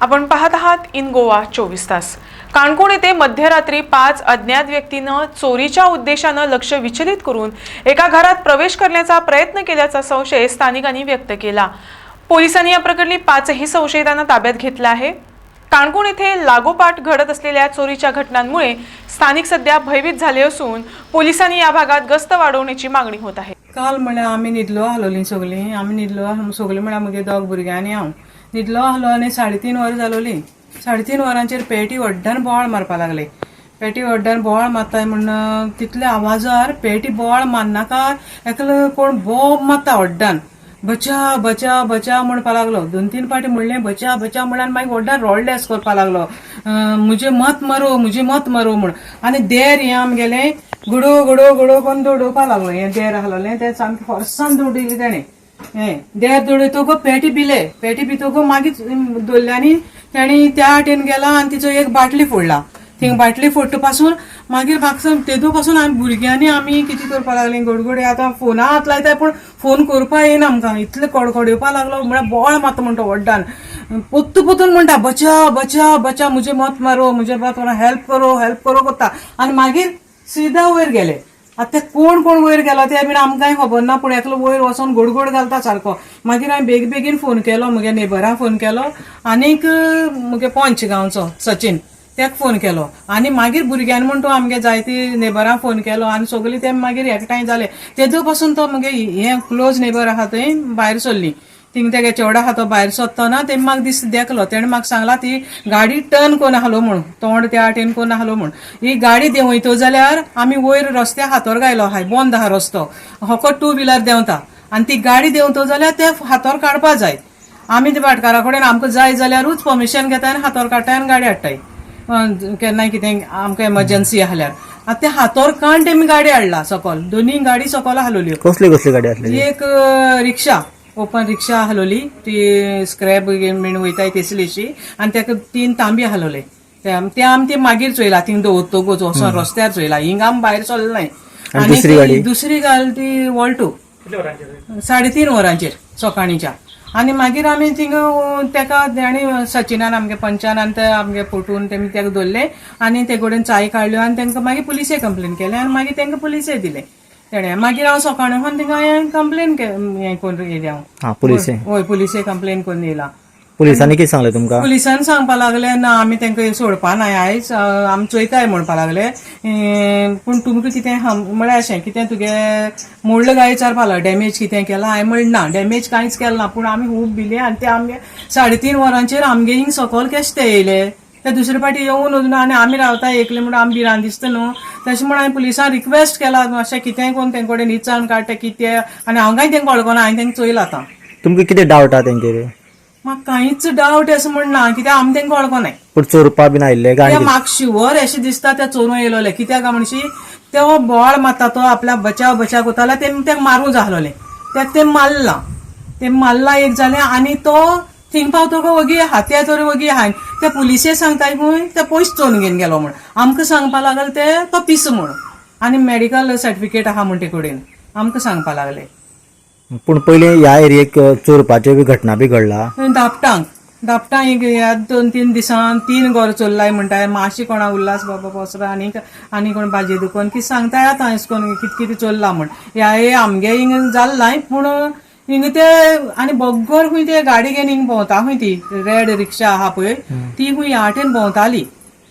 आपण पाहत आहात इन गोवा चोवीस तास. काणकोण येथे मध्यरात्री पाच अज्ञात व्यक्तीनं चोरीच्या उद्देशानं लक्ष विचलित करून एका घरात प्रवेश करण्याचा प्रयत्न केल्याचा संशय स्थानिकांनी व्यक्त केला. पोलिसांनी या प्रकरणी पाचही संशयितांना ताब्यात घेतलं आहे. काणकोण येथे लागोपाठ घडत असलेल्या चोरीच्या घटनांमुळे स्थानिक सध्या भयभीत झाले असून पोलिसांनी या भागात गस्त वाढवण्याची मागणी होत आहे. काल म्हळ्यार आम्ही न्हिदलो आलोली सगळी. आम्ही न्हिदलो सगळी म्हळ्यार म्हगे दोग भुरगीं आनी हांव न्हिदलो आहलो आनी साडे तीन वरां जालोलीं साडे तीन वरांचेर पेटी व्हड्डान बोवाळ मारपा लागले. पेटी व्हड्डान बोवाळ मारताय म्हण तितल्या आवाजार पेटी बोवाळ मारनाका एकलो कोण बोब मारता व्हड्डान बचा बचा बचा म्हणपा लागलो. दोन तीन पाटी म्हणलें बचा बचा म्हणल्यार मागीर व्हड्डान रोडले अस करपा लागलो. म्हजें मत मरो म्हजें मत मरो म्हण. आनी देर हें आमगेलें गुडो गुडो गुडो करून दौडोवपा लागलो. हें देर आहलोलें तें सामकें फोर्सान दौडिल्लें तेणें हें देर दोडयतगो पेटी पिले. पेटी पितगो मागीर दवरल्यांनी तेणी त्या वाटेन गेला आनी तिचो एक बाटली फोडला. थिंग बाटली फोडटा पासून मागीर म्हाका तेदो पासून आमी भुरग्यांनी आमी कितें करपा लागलीं गडगडे. आतां फोना हात लायताय पूण फोन करपा येना आमकां. इतले कडकडोवपाक लागलो म्हळ्यार बोळ मात म्हणटा व्हड्डान पोत्तू पोतून म्हणटा बचा बचा बचा म्हजें मत मारो म्हजें मत मारो हेल्प करो हेल्प करो करता. आनी मागीर सिदा वयर गेले. आतां ते कोण कोण वयर गेला ते बीन आमकांय खबर ना पूण एकलो वयर वचोन गोडगोड घालता सारको मागीर हांवें बेग बेगीन फोन केलो म्हगे नेबरा फोन केलो आनीक म्हगे पंच गांवचो सचिन तेका फोन केलो. आनी मागीर भुरग्यान म्हण तूं आमगे जायती नेबरां फोन केलो आनी सगळीं ते मागीर एकठांय जाले. तेजो पासून तो म्हगे हे क्लोज नेबर आहा थंय भायर सरली. थिंग तेगे चेवडा आहा तो भायर सरतना तेमी म्हाका दीस देखलो. तेणें म्हाका सांगला ती गाडी टर्न कोन्न आहलो म्हूण तोंड त्या वाटेन कोन्न आहलो म्हूण ही गाडी देंवयतो जाल्यार आमी वयर रस्त्या हातोर गायलो आहाय बंद आहा रस्तो. होको टू व्हिलर देंवता. आनी ती गाडी देंवतो जाल्यार ते हातोर काडपा जाय. आमी ते भाटकारा कडेन आमकां जाय जाल्यारूच परमिशन घेताय आनी हातोर काडटाय आनी गाडी हाडटाय. केन्नाय कितें आमकां एमर्जन्सी आहल्यार. आतां ते हातोर काण तेमी गाडी हाडला सकल. दोनी गाडी सकल हालोल्यो. कसली कसली गाडी एक रिक्षा. ओपन रिक्षा हलोली ती स्क्रॅप बीन वयताय तेसलीशी आनी तेका तीन तांबी हलोले ते आम- ते आमी ते मागीर चोयला थिंग दवरतगोच वचोन रस्त्यार चोयला हिंग आमी भायर नाय आनी दुसरी गाडी? ती वॉल्टो साडे तीन वरांचेर सकाळीच्या आनी मागीर आमी थिंग तेका तेणी सचिनान आमगे पंचान आनी ते आमगे फोटून तेमी तेका दवरले आनी ते कडेन चाय काडल्यो आनी तेंका मागीर पुलिसे कंप्लेन केले. आनी मागीर तेंका पुलिसे दिले. तेणे मागीर हांव सकाळी पण थिंगा हें कंप्लेन हें करून येयली हांव हा पुलिस हय पुलिसे कंप्लेन करून येयला पुलिसांनी कितें सांगलें तुमकां पुलिसान सांगपा लागले ना आमी तेंका सोडपा नाय आयज आमी चोयताय म्हणपा लागले पूण तुमकां कितें म्हळ्यार अशें कितें तुगे मोडलं गाय विचारपा लागलो डॅमेज कितें केलां हांवें म्हणलें ना डॅमेज कांयच केलें ना पूण आमी खूब भिले आनी ते आमगे साडे तीन वरांचेर आमगे हिंग सकल कशें ते येयले ते दुसरे फाटी येवन वचून आनी आमी रावता एकले म्हणून आमी भिरान दिसता न्हू तशें म्हणून हांवें पुलिसांक रिक्वेस्ट केला अशें कितेंय कोण तेंचे कडेन विचारून काडटा कितें आनी हांव कांय तेंका वळखना हांवें तेंका चोयलां आतां. तुमकां कितें डावट आहा तेंचेर म्हाका कांयच डावट असं म्हण ना कित्याक आमी तेंका वळखनाय पूण चोरपा बीन आयिल्ले त्या गाडी म्हाका शुवर अशें दिसता ते चोरून येयलोले कित्याक काय म्हणशी तो बोवाळ मारता तो आपल्या बचाव बचाव कोताला ते तेका मारूं जाहलोले त्याक ते मारला. ते मारला एक जालें आनी तो थिंग पावतको वगी हात्या तर वगी हाय ते पुलिसे सांगताय खंय ते पयस चोरून घेवन गेलो म्हण आमकां सांगपा लागले ते तो पीस म्हण आनी मेडिकल सर्टिफिकेट आहा म्हण ते कडेन. आमकां सांगपा लागले. पूण पयलीं ह्या एरियेक चोरपाच्यो बी घटना बी घडला दापटांक दापटां एक ह्या दोन तीन दिसान तीन घर चोरलाय म्हणटाय मातशी कोणा उल्हास बाबा पसरा आनी आनी कोण भाजी दुकान कितें सांगताय आतां अशें करून कितें कितें चोरला म्हण. ह्या हे आमगे हिंग जाल्लाय पूण हिंग ते आनी बग्गर खंय ते गाडी घेवन हिंग भोंवता खंय ती रेड रिक्षा आहा पळय ती खंय ह्या वाटेन भोंवताली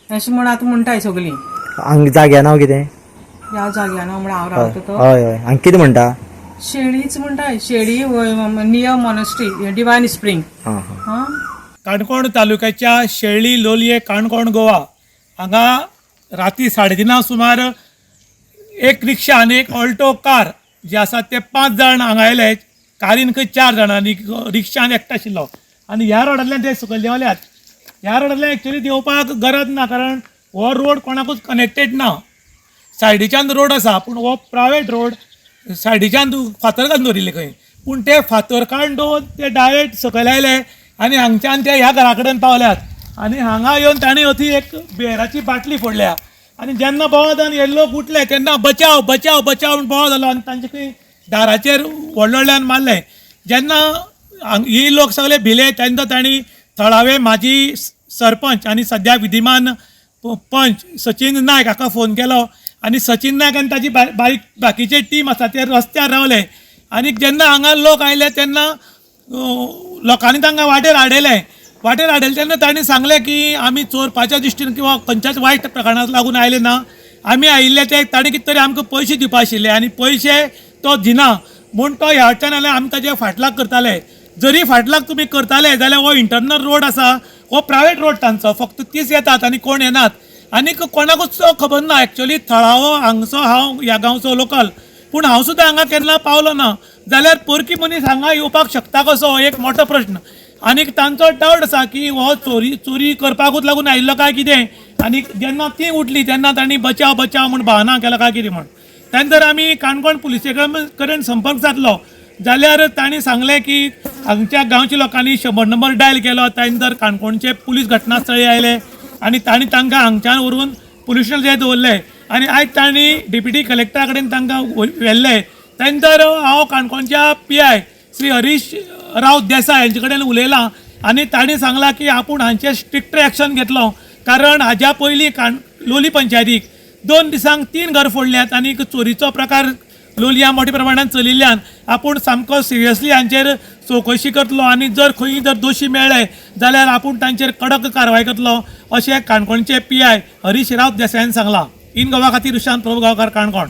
अशें म्हण आतां म्हणटाय सगलीं हांग जाग्या नांव कितें ह्या जाग्यार म्हण हांव रावता तो हय हय हांग कितें म्हणटा शेळीच म्हणटाय शेळी नियर मॉनस्ट्री डिवायन स्प्रिंग हा हा हा काणकोण तालुक्याच्या शेळी लोलये काणकोण गोवा हांगा राती साडेतिनां सुमार एक रिक्षा आनी एक ऑल्टो कार जे आसात ते पांच जाण हांगा आयले कारीन खंय चार जाणांनी रिक्षान एकटो आशिल्लो. आनी ह्या रोडांतल्यान ते सकयल देंवल्यात. ह्या रोडांतल्यान एक्चुली देंवपाक गरज ना कारण हो रोड कोणाकूच कनेक्टेड ना. सायडीच्यान रोड आसा पूण हो प्रायवेट रोड सायडीच्यान फातर घालून दवरिल्ले खंय. पूण ते फातर काडून ते डायरेक्ट सकयल आयले आनी हांगच्यान ते ह्या घरा कडेन पावल्यात. आनी हांगा येवन ताणें अथी एक बियराची बाटली फोडल्या. आनी जेन्ना बोवाळ येल्लो हे उठले तेन्ना बचाव बचाव बचाव म्हूण बोवाळ जालो आनी तांचे खंय दाराचेर व्हडले व्हडल्यान मारले जेन्ना ही लोक सगळे भिले तेन्ना तांणी थळावे माजी सरपंच आनी सद्या विधिमान पंच सचिन नायक हाका फोन केलो. आनी सचिन नायक आनी ताची बारीक बाकीचे टीम आसा ते रस्त्यार रावले. आनी जेन्ना हांगा लोक आयले तेन्ना लोकांनी तांकां वाटेर हाडयले वाटेर हाडयलें तेन्ना तांणी सांगलें की आमी चोरपाच्या दृश्टीन किंवा खंयच्याच वायट प्रकरणाक लागून आयले ना. आमी आयिल्ले ते ताणें कितें तरी आमकां पयशे दिवपा आशिल्ले. आनी पयशे तो दिना म्हूण तो ह्याच्यान जाल्यार आमी ताजे फाटलाक करताले जरी फाटलाक तुमी करताले जाल्यार हो इंटरनल रोड आसा हो प्रायवेट रोड तांचो. फक्त तीच येतात आनी कोण येनात आनीक कोणाकूच तो खबर ना. एक्चुअली थळावो हांगचो हांव ह्या गांवचो लोकल पूण हांव सुद्दां हांगा केन्ना पावलो ना. जाल्यार परकी मनीस हांगा येवपाक शकता कसो? हो एक मोठो प्रश्न. आनीक तांचो डावट आसा की हो चोरी चोरी करपाकूच लागून आयिल्लो काय कितें? आनी जेन्ना ती उठली तेन्ना तांणी बचाव बचाव म्हूण भावना केलो काय कितें म्हण? तेन्ना जर आमी काणकोण पुलिसे कडेन संपर्क जातलो जाल्यार तांणी सांगलें की हांगच्या गांवच्या लोकांनी शंबर नंबर डायल केलो. तांणी जर काणकोणचे पुलीस घटनास्थळी आयले आनी तांणी तांकां हांगच्यान व्हरून पुलीस स्टेशन जे दवरले आनी आयज तांणी डिप्युटी कलेक्टरा कडेन तांकां व्हेल्ले व्हेल्ले त्यानंतर हांव काणकोणच्या पी आय श्री हरीश राव देसाय हांचे कडेन उलयलां आनी तांणी सांगलां की आपूण हांचे स्ट्रिक्ट एक्शन घेतलो. कारण हाज्या पयलीं काण लोली पंचायतीक दोन दिसांक तीन घर फोडल्यात आनी चोरीचो प्रकार लोलया मोठ्या प्रमाणात चलिल्ल्यान आपूण सामको सिरियसली हांचेर चवकशी करतलो आनी जर खंय जर दोशी मेळ्ळे जाल्यार आपूण तांचेर कडक कारवाय करतलो अशें काणकोणचे पी आय हरीश राव देसायान सांगलां. इन गोवा खातीर विशांत प्रभू गांवकार काणकोण.